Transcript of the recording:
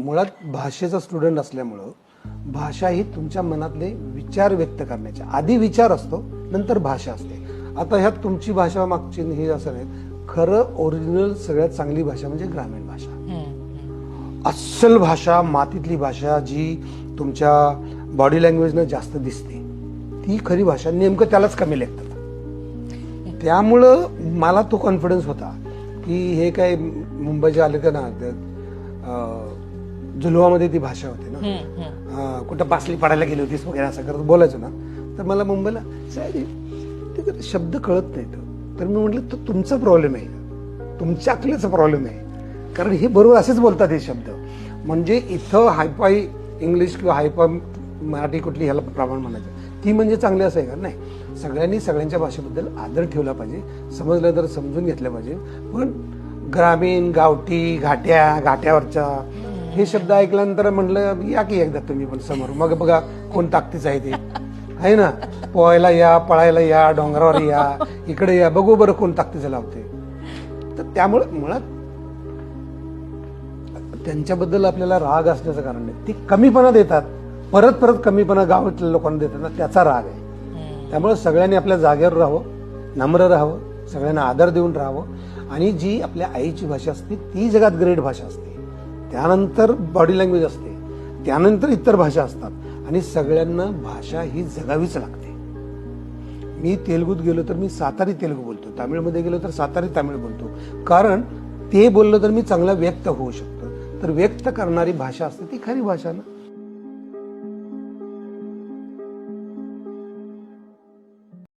मुळात भाषेचा स्टुडंट असल्यामुळं भाषा ही तुमच्या मनातले विचार व्यक्त करण्याच्या आधी विचार असतो नंतर भाषा असते. आता ह्यात तुमची भाषा मागची हे असं नाही. खरं ओरिजिनल सगळ्यात चांगली भाषा म्हणजे ग्रामीण भाषा. अस्सल भाषा मातीतली भाषा जी तुमच्या बॉडी लँग्वेजनं जास्त दिसते ती खरी भाषा नेमकं त्यालाच कमी लेखतात. त्यामुळं मला तो कॉन्फिडन्स होता की हे काय मुंबईच्या आले का ना झुलवामध्ये ती भाषा होती ना. कुठं बासली पडायला गेली होतीस वगैरे असं करत बोलायचो ना. तर मला मुंबईला ते जरा शब्द कळत नाहीत तर. मी म्हटलं तो तुमचा प्रॉब्लेम आहे. तुमच्या अकलेचा प्रॉब्लेम आहे. कारण हे बरोबर असेच बोलतात हे शब्द. म्हणजे इथं हायफाय इंग्लिश किंवा हायफाय मराठी कुठली ह्याला प्रमाण म्हणायचं. ती म्हणजे चांगली असं आहे का? नाही. सगळ्यांनी सगळ्यांच्या भाषेबद्दल आदर ठेवला पाहिजे. समजलं तर समजून घेतलं पाहिजे. पण ग्रामीण गावठी घाट्या घाट्यावरच्या हे शब्द ऐकल्यानंतर म्हणलं या की एकदा तुम्ही पण समोर. मग बघा कोण ताकदीच आहे ते. आहे ना? पोहायला या पळायला या डोंगरावर या इकडे या बघू बरं कोण ताकदीचं लावते तर त्यामुळे मुळात त्यांच्याबद्दल आपल्याला राग असण्याचं कारण नाही. ती कमीपणा देतात. परत परत कमीपणा गावातल्या लोकांना देतात. ना त्याचा राग आहे. त्यामुळे सगळ्यांनी आपल्या जागेवर राहावं नम्र राहावं सगळ्यांना आदर देऊन राहावं. आणि जी आपल्या आईची भाषा असते ती जगात ग्रेट भाषा असते. त्यानंतर बॉडी लँग्वेज असते त्यानंतर इतर भाषा असतात आणि सगळ्यांना भाषा ही जगावीच लागते. मी तेलगूत गेलो तर मी सातारी तेलगू बोलतो तामिळमध्ये गेलो तर सातारी तामिळ बोलतो. कारण ते बोललं तर मी चांगला व्यक्त होऊ शकतो. तर व्यक्त करणारी भाषा असते ती खरी भाषा ना.